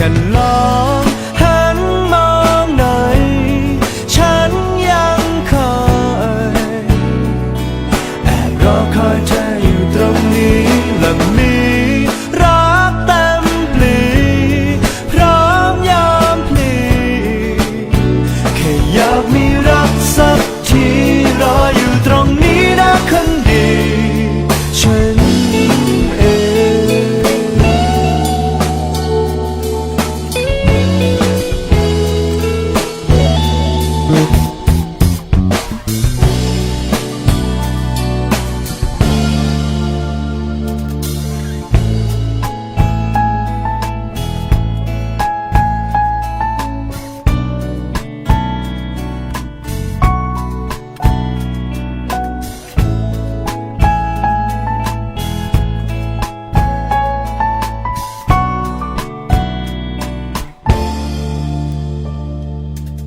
can love.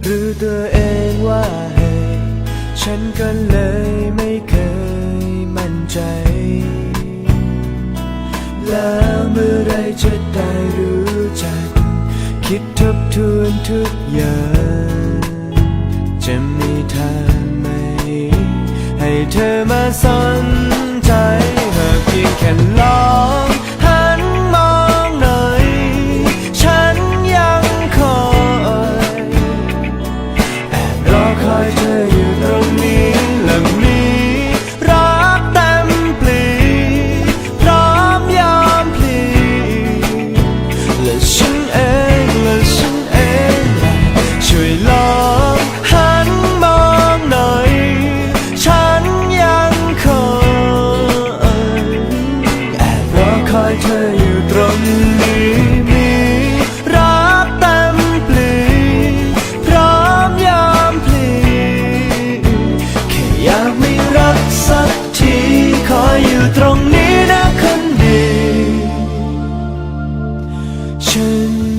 รู้ตัวเองว่าให้ฉันก็เลยไม่เคยมั่นใจ แล้วเมื่อไรจะได้รู้จัก คิดทบทวนทุกอย่าง จะมีทางไหม ให้เธอมาสนใจหากเพียงแค่ลอ 真